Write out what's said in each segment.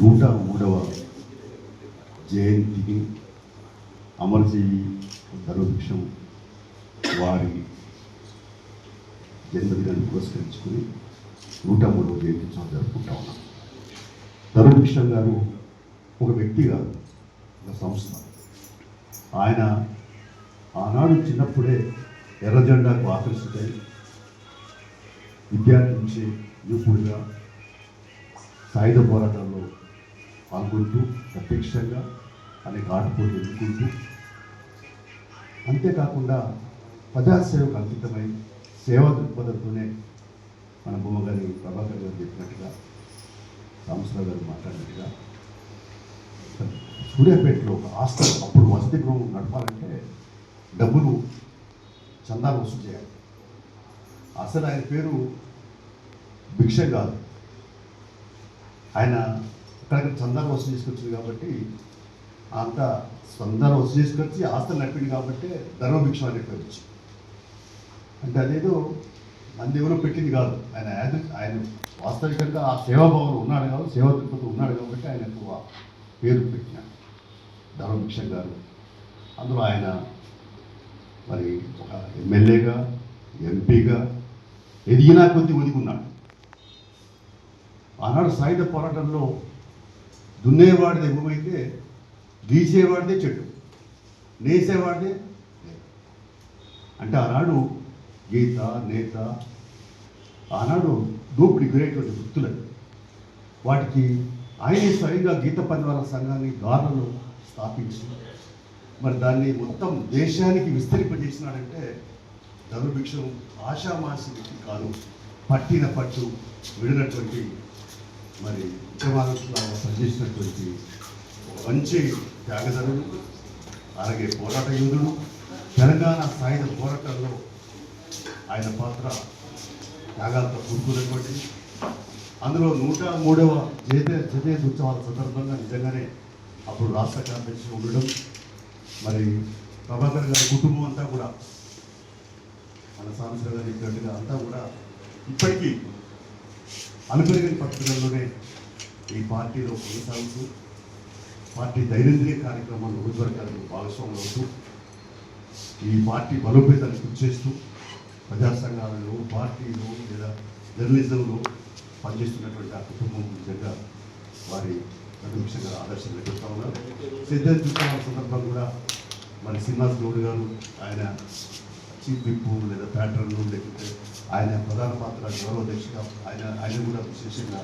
నూట మూడవ జయంతిని అమరజీవి ధర్మభిక్షం వారి జన్మదినాన్ని పురస్కరించుకుని నూట మూడవ జయంతి ఉత్సవం జరుపుకుంటా ఉన్నాం. ధర్మభిక్షం గారు ఒక వ్యక్తి కాదు ఒక సంస్థ. ఆయన ఆనాడు చిన్నప్పుడే ఎర్ర జెండాకు ఆకర్షితై విద్యార్థి నుంచి యువకుడిగా సాయుధ పోరాటాలు పాల్గొంటూ ప్రత్యక్షంగా అనేక ఆటపోట్లు ఎదుర్కొంటూ అంతేకాకుండా ప్రజాసేవకు అంకితమై సేవా దృక్పథంతోనే మన బొమ్మగారి ప్రభాకర్ గారు చెప్పినట్టుగా రామేశ్వరరావు గారు మాట్లాడినట్టుగా సూర్యాపేటలో ఒక హాస్టల్ అప్పుడు వసతి గృహం నడపాలంటే డబ్బులు చందాలు వసూలు చేయాలి. అసలు ఆయన పేరు భిక్ష కాదు. ఆయన అక్కడికి చందాలు వసూలు తీసుకొచ్చింది కాబట్టి అంత స్పందన వసూలు చేసుకొచ్చి ఆస్తులు నడిపింది కాబట్టి ధర్మభిక్ష అనే పేరు వచ్చి అంటే అదేదో మంది ఎవరో పెట్టింది కాదు. ఆయన యాద- ఆయన వాస్తవికంగా ఆ సేవాభావంలో ఉన్నాడు కాదు సేవా తిరుపతి ఉన్నాడు కాబట్టి ఆయనకు ఆ పేరు పెట్టిన ధర్మభిక్ష గారు. అందులో ఆయన మరి ఒక ఎమ్మెల్యేగా ఎంపీగా ఎదిగినా కొద్ది ఒదిగున్నాడు ఆనాడు సాయుధ పోరాటంలో దున్నేవాడిది ఎగువైతే గీసేవాడిదే చెట్టు నేసేవాడిదే అంటే ఆనాడు గీత నేత ఆనాడు దూపిడి గురైనటువంటి వృత్తులు వాటికి ఆయనే స్వయంగా గీత పరివార సంఘాన్ని గారులు స్థాపించి మరి దాన్ని మొత్తం దేశానికి విస్తరింపజేసినాడంటే ధనుభిక్షం ఆషామాసి కాదు. పట్టిన పట్టు విడినటువంటి మరి ఉద్యమాలకు పనిచేసినటువంటి మంచి త్యాగధరుడు అలాగే పోరాట యోధుడు తెలంగాణ సాయుధ పోరాటంలో ఆయన పాత్ర త్యాగాలతో కూడుకున్నటువంటి. అందులో నూట మూడవ జయదే జయ ఉత్సవాల సందర్భంగా నిజంగానే అప్పుడు రాష్ట్ర కార్యదర్శి ఉండడం మరి ప్రభాకర్ గారి కుటుంబం అంతా కూడా మన సాంసరావు గారి అంతా కూడా ఇప్పటికీ అనుపెరిగిన పత్రికల్లోనే ఈ పార్టీలో కొనసాగుతూ పార్టీ దైనందిక కార్యక్రమాలు రోజువర్గాలకు భాగస్వాములు అవుతూ ఈ పార్టీ బలోపేతాన్ని గుర్తిస్తూ చేస్తూ ప్రజా సంఘాలలో పార్టీలో లేదా జర్నలిజంలో పనిచేస్తున్నటువంటి ఆ కుటుంబం నిజంగా వారి ప్రతిపక్షంగా ఆదర్శంగా పెడతా ఉన్నారు. సిద్ధం చూస్తున్న సందర్భంగా కూడా మరి శ్రీనివాస్ గౌడ్ గారు ఆయన చీఫ్ విప్ లేదా ప్యాటర్న్ లేకపోతే ఆయన ప్రధాన పాత్ర గౌరవ అధ్యక్షుగా ఆయన ఆయన కూడా విశేషంగా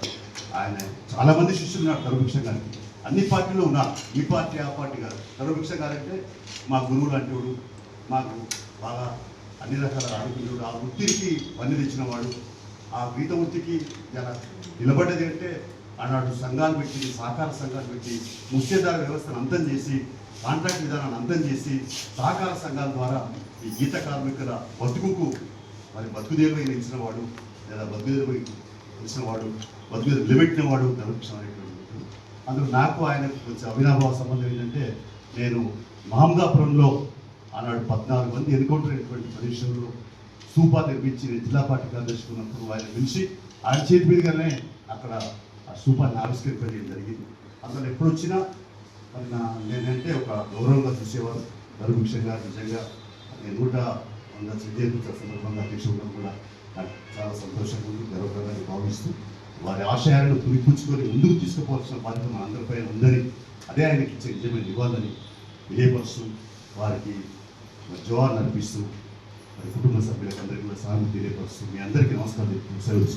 ఆయన చాలామంది శిష్యులు ఉన్నారు కరుభిక్ష గారికి అన్ని పార్టీలు ఉన్నారు. ఈ పార్టీ ఆ పార్టీ కాదు. కరుభిక్ష గారంటే మా గురువు లాంటివాడు మాకు బాగా అన్ని రకాల ఆరోగ్యుడు ఆ వృత్తికి పని తెచ్చిన వాడు ఆ గీత వృత్తికి ఇలా నిలబడ్డది అంటే ఆనాడు సంఘాలు పెట్టి సహకార సంఘాలు పెట్టి ముఖ్యధార వ్యవస్థను అంతం చేసి కాంట్రాక్ట్ విధానాన్ని అంతం చేసి సహకార సంఘాల ద్వారా ఈ గీత కార్మికుల బతుకుకు మరి బతుకుదేరుపై ఇచ్చిన వాడు లేదా బతుకుదేరుపై ఇచ్చిన వాడు బతుకు నిలబెట్టిన వాడు ధనకృష్ణ అందులో నాకు ఆయన కొంచెం అవినాభావ సంబంధం ఏంటంటే నేను మహమ్మదాపురంలో ఆనాడు పద్నాలుగు మంది ఎన్కౌంటర్ అయినటువంటి ప్రదేశంలో సూపా నిర్మించి జిల్లా పార్టీ కార్యదర్శి ఉన్నప్పుడు ఆయన పిలిచి ఆయన చేతి మీదుగానే అక్కడ ఆ సూపాన్ని ఆవిష్కరింపజేయడం జరిగింది. అందులో ఎప్పుడు వచ్చినా మరి నా నేనంటే ఒక గౌరవంగా చూసేవారు ధర్మభిక్ష నిజంగా నేను నూట వంద విజయపూజ సందర్భంగా అధ్యక్షుడు కూడా నాకు చాలా సంతోషంగా ఉంది గర్వకరంగా భావిస్తూ వారి ఆశయాలను పురిపుచ్చుకొని ముందుకు తీసుకుపోవాల్సిన బాధ్యత మన అందరిపైన ఉందని అదే ఆయనకి ఇచ్చే నిజమైన ఇవ్వాలని తెలియపరుస్తూ వారికి మరి అనిపిస్తూ వారి మరి కుటుంబ సభ్యులకు అందరికీ కూడా సానుభూతి తెలియపరుస్తూ మీ అందరికీ నమస్కారం చెప్తూ సెలవు